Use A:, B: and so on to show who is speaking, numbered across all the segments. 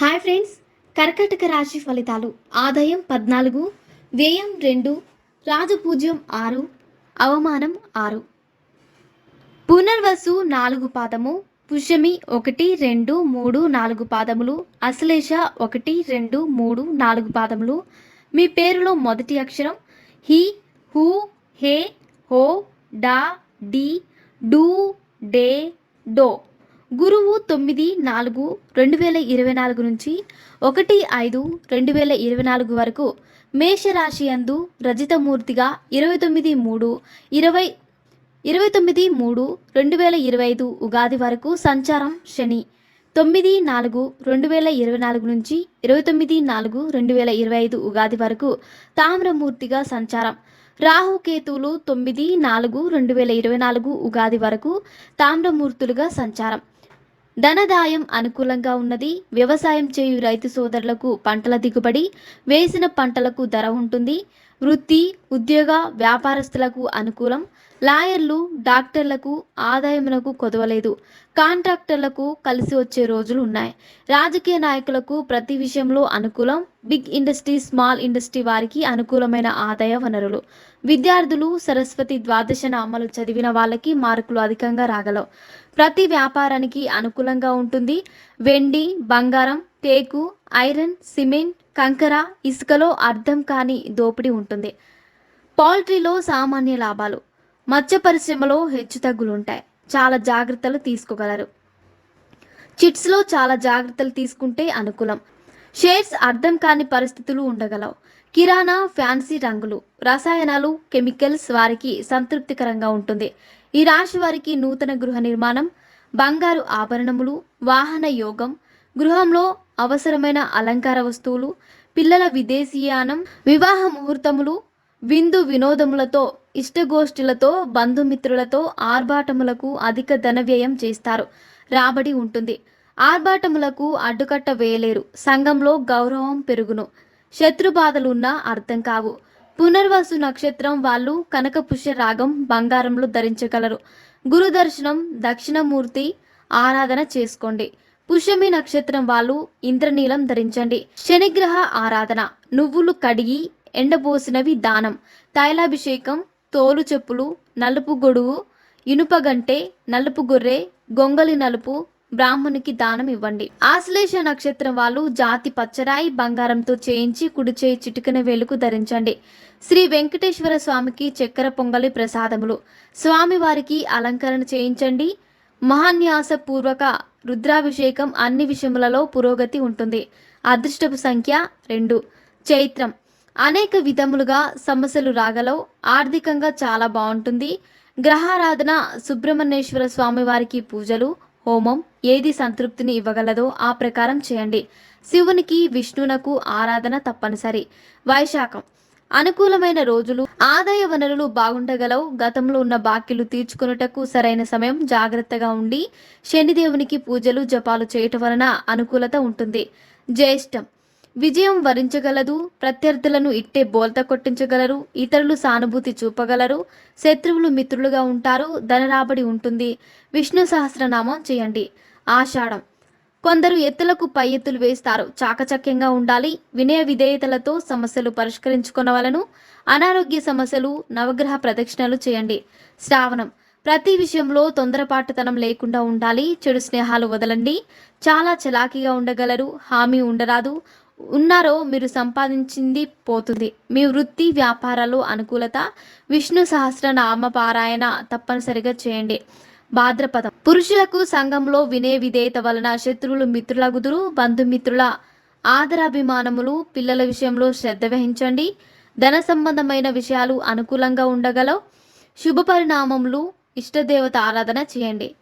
A: Hi friends. కర్కాటక రాశి ఫలితాలు. ఆదాయం పద్నాలుగు వ్యయం రెండు రాజపూజ్యం ఆరు అవమానం ఆరు. పునర్వసు నాలుగు పాదము పుష్యమి ఒకటి రెండు మూడు నాలుగు పాదములు అశ్లేష ఒకటి రెండు మూడు నాలుగు పాదములు. మీ పేరులో మొదటి అక్షరం హి హూ హే హో డా డి డూ డే డో గురువు తొమ్మిది నాలుగు రెండు వేల ఇరవై నాలుగు నుంచి ఒకటి ఐదు రెండు వేల ఇరవై నాలుగు వరకు మేషరాశి అందు రజితమూర్తిగా ఇరవై తొమ్మిది మూడు ఇరవై ఇరవై తొమ్మిది మూడు రెండు వేల ఇరవై ఐదు ఉగాది వరకు సంచారం శని. తొమ్మిది నాలుగు రెండు వేల ఇరవై నాలుగు నుంచి ఇరవై తొమ్మిది నాలుగు రెండు వేల ఇరవై ఐదు ఉగాది వరకు తామ్రమూర్తిగా సంచారం. రాహుకేతువులు తొమ్మిది నాలుగు రెండు వేల ఇరవై నాలుగు ఉగాది వరకు తామ్రమూర్తులుగా సంచారం. ధనదాయం అనుకూలంగా ఉన్నది. వ్యవసాయం చేయు రైతు సోదరులకు పంటల దిగుబడి వేసిన పంటలకు ధర ఉంటుంది. వృత్తి ఉద్యోగ వ్యాపారస్తులకు అనుకూలం. లాయర్లు డాక్టర్లకు ఆదాయములకు కొదవలేదు. కాంట్రాక్టర్లకు కలిసి వచ్చే రోజులు ఉన్నాయి. రాజకీయ నాయకులకు ప్రతి విషయంలో అనుకూలం. బిగ్ ఇండస్ట్రీ స్మాల్ ఇండస్ట్రీ వారికి అనుకూలమైన ఆదాయ వనరులు. విద్యార్థులు సరస్వతి ద్వాదశ నామాలు చదివిన వాళ్ళకి మార్కులు అధికంగా రాగలవు. ప్రతి వ్యాపారానికి అనుకూలంగా ఉంటుంది. వెండి బంగారం టేకు ఐరన్ సిమెంట్ కంకర ఇసుకలో అర్థం కాని దోపిడీ ఉంటుంది. పౌల్ట్రీలో సామాన్య లాభాలు. మత్స్య పరిశ్రమలో హెచ్చుతగ్గులు ఉంటాయి చాలా జాగ్రత్తలు తీసుకోగలరు. చిట్స్లో చాలా జాగ్రత్తలు తీసుకుంటే అనుకూలం. షేర్స్ అర్థం కాని పరిస్థితులు ఉండగలవు. కిరాణా ఫ్యాన్సీ రంగులు. రసాయనాలు కెమికల్స్ వారికి సంతృప్తికరంగా ఉంటుంది. ఈ రాశి వారికి నూతన గృహ నిర్మాణం బంగారు ఆభరణములు వాహన యోగం గృహంలో అవసరమైన అలంకార వస్తువులు పిల్లల విదేశీయానం వివాహ ముహూర్తములు విందు వినోదములతో ఇష్టగోష్ఠులతో బంధుమిత్రులతో ఆర్భాటములకు అధిక ధన వ్యయం చేస్తారు. రాబడి ఉంటుంది. ఆర్భాటములకు అడ్డుకట్ట వేయలేరు. సంఘంలో గౌరవం పెరుగును. శత్రుబాధలున్నా అర్థం కావు. పునర్వసు నక్షత్రం వాళ్ళు కనకపుష్య రాగం బంగారంలో ధరించగలరు. గురుదర్శనం దక్షిణమూర్తి ఆరాధన చేసుకోండి. పుష్యమి నక్షత్రం వాళ్ళు ఇంద్రనీలం ధరించండి. శనిగ్రహ ఆరాధన. నువ్వులు కడిగి ఎండబోసినవి దానం. తైలాభిషేకం తోలు చెప్పులు నలుపు గొడుగు ఇనుపగంటే నలుపు గొర్రె గొంగలి నలుపు బ్రాహ్మణునికి దానం ఇవ్వండి. ఆశ్లేష నక్షత్రం వాళ్ళు జాతి పచ్చరాయి బంగారంతో చేయించి కుడి చేయి చిటికన వేలుకు ధరించండి. శ్రీ వెంకటేశ్వర స్వామికి చక్కెర పొంగలి ప్రసాదములు. స్వామివారికి అలంకరణ చేయించండి. మహాన్యాసపూర్వక రుద్రాభిషేకం అన్ని విషయములలో పురోగతి ఉంటుంది. అదృష్టపు సంఖ్య రెండు. చైత్రం. అనేక విధములుగా సమస్యలు రాగలవు. ఆర్థికంగా చాలా బాగుంటుంది. గ్రహారాధన సుబ్రహ్మణ్యేశ్వర స్వామి వారికి పూజలు హోమం ఏది సంతృప్తిని ఇవ్వగలదో ఆ ప్రకారం చేయండి. శివునికి విష్ణునకు ఆరాధన తప్పనిసరి. వైశాఖం. అనుకూలమైన రోజులు ఆదాయ వనరులు బాగుండగలవు. గతంలో ఉన్న బాకీలు తీర్చుకొనుటకు సరైన సమయం జాగ్రత్తగా ఉండి శనిదేవునికి పూజలు జపాలు చేయటం వలన అనుకూలత ఉంటుంది. జ్యేష్టం విజయం వరించగలదు. ప్రత్యర్థులను ఇట్టే బోల్త కొట్టించగలరు. ఇతరులు సానుభూతి చూపగలరు. శత్రువులు మిత్రులుగా ఉంటారు. ధన రాబడి ఉంటుంది. విష్ణు సహస్రనామం చేయండి. ఆషాఢం. కొందరు ఎత్తులకు పై ఎత్తులు వేస్తారు. చాకచక్యంగా ఉండాలి. వినయ విధేయతలతో సమస్యలు పరిష్కరించుకొనవలను అనారోగ్య సమస్యలు నవగ్రహ ప్రదక్షిణలు చేయండి. శ్రావణం. ప్రతి విషయంలో తొందరపాటుతనం లేకుండా ఉండాలి. చెడు స్నేహాలు వదలండి. చాలా చలాకీగా ఉండగలరు. హామీ ఉండరాదు. ఉన్నారో మీరు సంపాదించింది పోతుంది. మీ వృత్తి వ్యాపారాలు అనుకూలత. విష్ణు సహస్ర నామ పారాయణ తప్పనిసరిగా చేయండి. భాద్రపదం. పురుషులకు సంఘంలో వినే విధేయత వలన శత్రువులు మిత్రులగుదురు. బంధుమిత్రుల ఆదరాభిమానములు పిల్లల విషయంలో శ్రద్ధ వహించండి. ధన సంబంధమైన విషయాలు అనుకూలంగా ఉండగలవు. శుభ పరిణామములు ఇష్టదేవత ఆరాధన చేయండి.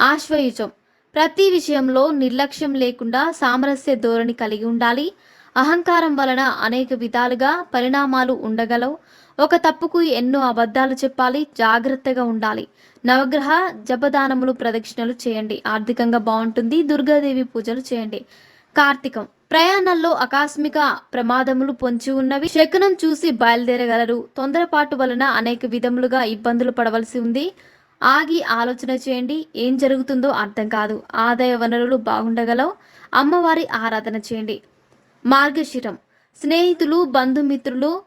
A: ఆశ్వయుజం ప్రతి విషయంలో నిర్లక్ష్యం లేకుండా సామరస్య ధోరణి కలిగి ఉండాలి. అహంకారం వలన అనేక విధాలుగా పరిణామాలు ఉండగలవు. ఒక తప్పుకు ఎన్నో అబద్ధాలు చెప్పాలి జాగ్రత్తగా ఉండాలి. నవగ్రహ జపదానములు ప్రదక్షిణలు చేయండి. ఆర్థికంగా బాగుంటుంది దుర్గాదేవి పూజలు చేయండి. కార్తీకం. ప్రయాణాల్లో ఆకస్మిక ప్రమాదములు పొంచి ఉన్నవి శకునం చూసి బయలుదేరగలరు. తొందరపాటు వలన అనేక విధములుగా ఇబ్బందులు పడవలసి ఉంది. ఆగి ఆలోచన చేయండి. ఏం జరుగుతుందో అర్థం కాదు. ఆదాయ వనరులు బాగుండగలవు. అమ్మవారి ఆరాధన చేయండి. మార్గశిరం. స్నేహితులు బంధుమిత్రులు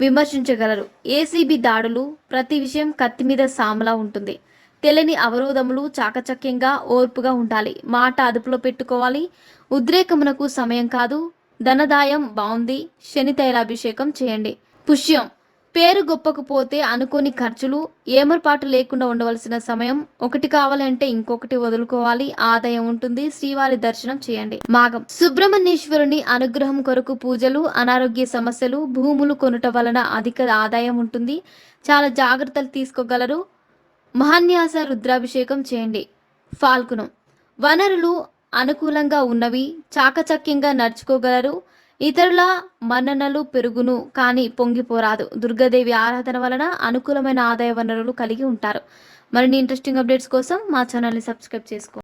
A: విమర్శించగలరు. ఏసీబీ దాడులు ప్రతి విషయం కత్తి మీద సామలా ఉంటుంది. తెలియని అవరోధములు చాకచక్యంగా ఓర్పుగా ఉండాలి. మాట అదుపులో పెట్టుకోవాలి. ఉద్రేకమునకు సమయం కాదు. ధనదాయం బాగుంది శని తైలాభిషేకం చేయండి. పుష్యం. పేరు గొప్పకపోతే అనుకోని ఖర్చులు ఏమరపాటు లేకుండా ఉండవలసిన సమయం ఒకటి కావాలంటే ఇంకొకటి వదులుకోవాలి. ఆదాయం ఉంటుంది. శ్రీవారి దర్శనం చేయండి. మాగం సుబ్రహ్మణ్యేశ్వరుని అనుగ్రహం కొరకు పూజలు అనారోగ్య సమస్యలు భూములు కొనుట వలన అధిక ఆదాయం ఉంటుంది. చాలా జాగ్రత్తలు తీసుకోగలరు. మహాన్యాస రుద్రాభిషేకం చేయండి. ఫాల్గుణం. వనరులు అనుకూలంగా ఉన్నవి చాకచక్యంగా నడుచుకోగలరు. ఇతరుల మన్ననలు పెరుగును కానీ పొంగిపోరాదు. దుర్గాదేవి ఆరాధన వలన అనుకూలమైన ఆదాయ వనరులు కలిగి ఉంటారు. మరిన్ని ఇంట్రెస్టింగ్ అప్డేట్స్ కోసం మా ఛానల్ని సబ్స్క్రైబ్ చేసుకో